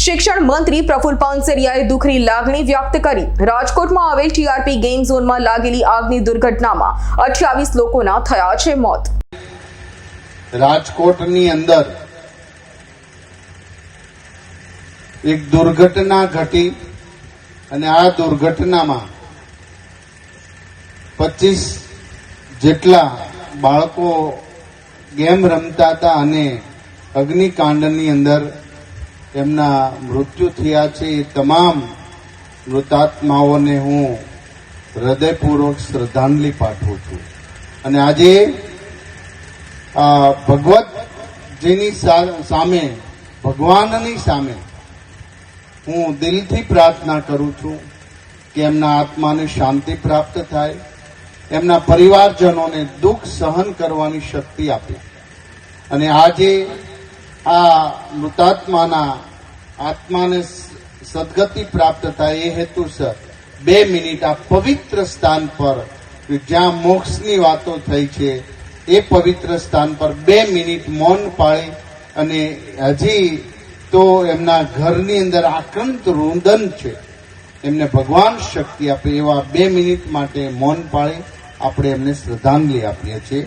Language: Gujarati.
શિક્ષણ મંત્રી પ્રફુલ પાનસેરિયાએ દુઃખની લાગણી વ્યક્ત કરી. રાજકોટમાં આવેલ ટીઆરપી ગેમ ઝોનમાં લાગેલી આગની દુર્ઘટનામાં અઠ્યાવીસ લોકોના થયા છે મોત. રાજકોટની અંદર એક દુર્ઘટના ઘટી અને આ દુર્ઘટનામાં પચીસ જેટલા બાળકો ગેમ રમતા હતા અને અગ્નિકાંડની અંદર એમના મૃત્યુ થયા છે એ તમામ મૃતાત્માઓને હું હૃદયપૂર્વક શ્રદ્ધાંજલિ પાઠવું છું. અને આજે આ ભગવત જેની સા- સામે, ભગવાનની સામે હું દિલથી પ્રાર્થના કરું છું કે એમના આત્માને શાંતિ પ્રાપ્ત થાય, એમના પરિવારજનોને દુઃખ સહન કરવાની શક્તિ આપે. અને આજે આ મૃતાત્માના આત્માને સદગતિ પ્રાપ્ત થાય એ હેતુસર બે મિનિટ આ પવિત્ર સ્થાન પર જ્યાં મોક્ષની વાતો થઈ છે, એ પવિત્ર સ્થાન પર બે મિનિટ મૌન પાળી અને હજી તો એમના ઘરની અંદર આક્રંત રુદન છે. એમને ભગવાન શક્તિ આપે એવા બે મિનિટ માટે મૌન પાળી આપણે એમને શ્રદ્ધાંજલિ આપીએ છીએ.